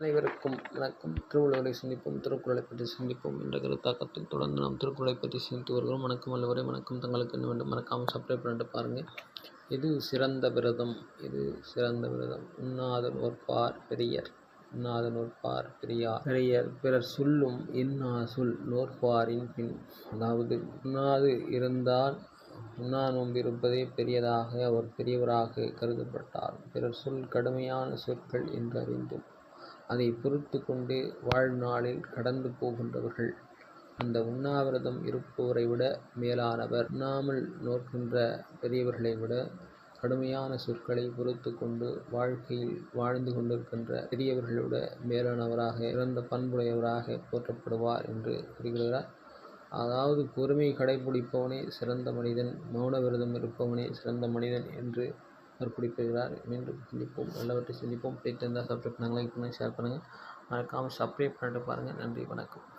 அனைவருக்கும் வணக்கம். திருவள்ளுவரை சிந்திப்போம் திருக்குறளை பற்றி சிந்திப்போம் என்ற கருத்தாக்கத்தில் தொடர்ந்து நாம் திருக்குறளை பற்றி சிந்தித்து வருகிறோம். வணக்கம் அல்லவரை வணக்கம். தங்களுக்கு என்ன வேண்டும்? மறக்காமல் சப்ஸ்கிரைப் பண்ணிட்டு பாருங்கள் இது சிறந்த விரதம்? இது சிறந்த விரதம்? உண்ணாதன் ஒரு பார் பெரியர். உண்ணாத நோற்பார் பெரியார். பெரியர். பிறர் சொல்லும் இன்னா சொல்? நோற்பாரின் பின். அதாவது உண்ணாது இருந்தால் உண்ணா நோன்பு இருப்பதே பெரியதாக அவர் பெரியவராக கருதப்பட்டார். பிறர் சொல் கடுமையான சொற்கள் என்று அறிந்தும். அதை பொறுத்து கொண்டு வாழ்நாளில் கடந்து போகின்றவர்கள். அந்த உண்ணாவிரதம் இருப்பவரை விட மேலானவர். உண்ணாமல் நோக்கின்ற பெரியவர்களை விட கடுமையான சொற்களை பொறுத்து கொண்டு வாழ்க்கையில் வாழ்ந்து கொண்டிருக்கின்ற பெரியவர்களை விட மேலானவராக இறந்த பண்புடையவராக போற்றப்படுவார் என்று கூறுகிறார். அதாவது பொறுமை கடைபிடிப்பவனே சிறந்த மனிதன் மௌன விரதம் இருப்பவனே சிறந்த மனிதன் என்று அவர் குறிப்பிடுகிறார் மீண்டும் சிந்திப்போம் நல்லவற்றை சிந்திப்போம். பிடித்திருந்தால் சப்ஸ்கிரைப் பண்ணுங்கள் லைக் பண்ணுங்கள் ஷேர் பண்ணுங்கள். மறக்காமல் சப்ஸ்கிரைப் பண்ணிட்டு பாருங்கள். நன்றி வணக்கம்.